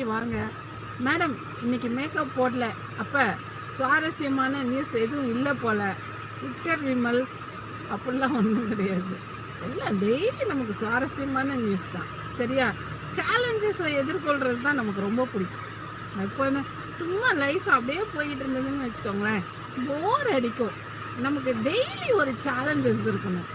வாங்க. மேடம் இன்னைக்கு மேக்கப் போடல. அப்போ சுவாரஸ்யமான நியூஸ் எதுவும் இல்லை போல். விக்டர் விமல் அப்படிலாம் ஒன்றும் கிடையாது. எல்லாம் டெய்லி நமக்கு சுவாரஸ்யமான நியூஸ் தான். சரியா? சேலஞ்சஸை எதிர்கொள்கிறது தான் நமக்கு ரொம்ப பிடிக்கும். இப்போ சும்மா லைஃப் அப்படியே போயிட்டு இருந்ததுன்னு வச்சுக்கோங்களேன் போர் அடிக்கும். நமக்கு டெய்லி ஒரு சேலஞ்சஸ் இருக்கணும்.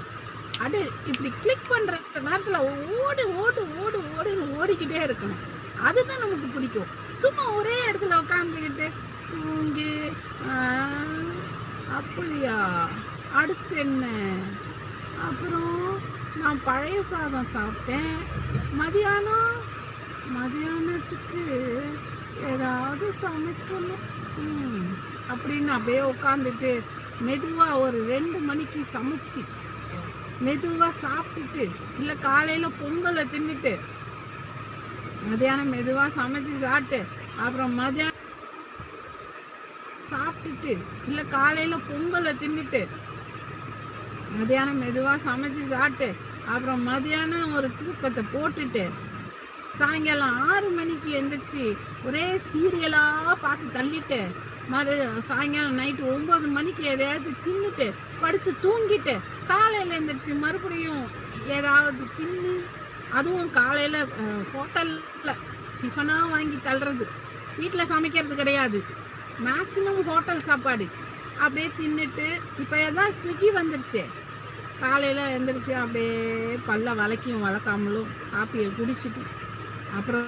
அது இப்படி கிளிக் பண்ணுற நேரத்தில் ஓடு ஓடு ஓடு ஓடுன்னு ஓடிக்கிட்டே இருக்கணும். அதுதான் நமக்கு பிடிக்கும். சும்மா ஒரே இடத்துல உட்காந்துக்கிட்டு தூங்கி அப்படியா? அடுத்து என்ன? அப்புறம் நான் பழைய சாதம் சாப்பிட்டேன். மதியானம் மதியானத்துக்கு ஏதாவது சமைக்கணும். அப்படின்னு அப்படியே உட்காந்துட்டு மெதுவாக ஒரு ரெண்டு மணிக்கு சமைச்சு மெதுவாக சாப்பிட்டுட்டு இல்லை காலையில் பொங்கலை தின்னுட்டு மதியானம் மெதுவாக சமைச்சு சாப்பிட்டு அப்புறம் மதியானம் சாப்பிட்டுட்டு இல்லை காலையில் பொங்கலை தின்னுட்டு மதியானம் மெதுவாக சமைச்சு சாப்பிட்டு அப்புறம் மதியானம் ஒரு தூக்கத்தை போட்டுட்டு சாயங்காலம் ஆறு மணிக்கு எந்திரிச்சு ஒரே சீரியலாக பார்த்து தள்ளிட்டு மறு சாயங்காலம் நைட்டு ஒம்பது மணிக்கு எதையாவது தின்னுட்டு படுத்து தூங்கிட்டு காலையில் எந்திரிச்சு மறுபடியும் ஏதாவது தின்னு அதுவும் காலையில் ஹோட்டலில் டிஃபனாக வாங்கி தள்ளுறது. வீட்டில் சமைக்கிறது கிடையாது. மேக்ஸிமம் ஹோட்டல் சாப்பாடு. அப்படியே தின்னுட்டு இப்போ எதாவது ஸ்விக்கி வந்துருச்சே. காலையில் எழுந்திரிச்சு அப்படியே பல்ல வளைக்கும் வளர்க்காமலும் காப்பியை குடிச்சிட்டு அப்புறம்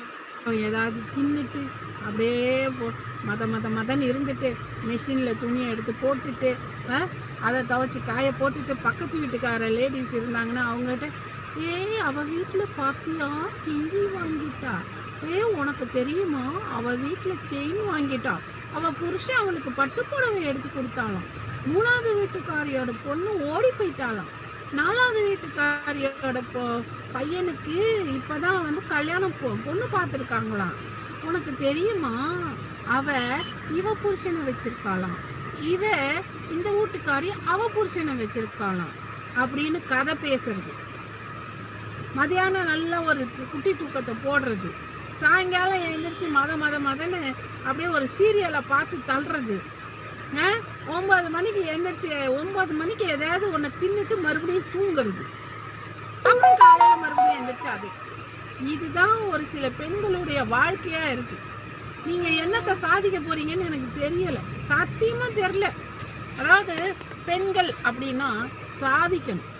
ஏதாவது தின்னுட்டு அப்படியே போ- மத மத மதன்னு இருந்துட்டு மிஷினில் துணியை எடுத்து போட்டுட்டு ஆ, அதை துவச்சி காய போட்டுட்டு பக்கத்து வீட்டுக்கார லேடிஸ் இருந்தாங்கன்னா அவங்ககிட்ட ஏய் அவள் வீட்டில் பார்த்தியா டிவி வாங்கிட்டா? ஏ உனக்கு தெரியுமா? அவள் வீட்டில் செயின் வாங்கிட்டா? அவள் புருஷன் அவளுக்கு பட்டு புடவை எடுத்து கொடுத்தாளாம். மூணாவது வீட்டுக்காரியோட பொண்ணு ஓடி போயிட்டாளாம். நாலாவது வீட்டுக்காரியோட பொ பையனுக்கு இப்பதான் வந்து கல்யாணம் பொ பொண்ணு பார்த்துருக்காங்களாம். உனக்கு தெரியுமா? அவ இவ புருஷனை வச்சிருக்காளாம். இவ இந்த வீட்டுக்காரி அவ புருஷனை வச்சிருக்காளாம் அப்படின்னு கதை பேசுறது. மதியானம் நல்ல ஒரு குட்டி தூக்கத்தை போடுறது. சாயங்காலம் எழுந்திரிச்சு மத மத மதன்னு அப்படியே ஒரு சீரியலை பார்த்து தள்ளுறது. ஒன்பது மணிக்கு எந்திரிச்சு ஒன்பது மணிக்கு எதாவது ஒன்று தின்னுட்டு மறுபடியும் தூங்குறது. அப்புறம் காலையில் மறுபடியும் எந்திரிச்சு அது இதுதான் ஒரு சில பெண்களுடைய வாழ்க்கையா இருக்கு. நீங்க என்னத்தை சாதிக்க போறீங்கன்னு எனக்கு தெரியல. சத்தியமா தெரியல. அதாவது பெண்கள் அப்படின்னா சாதிக்கணும்.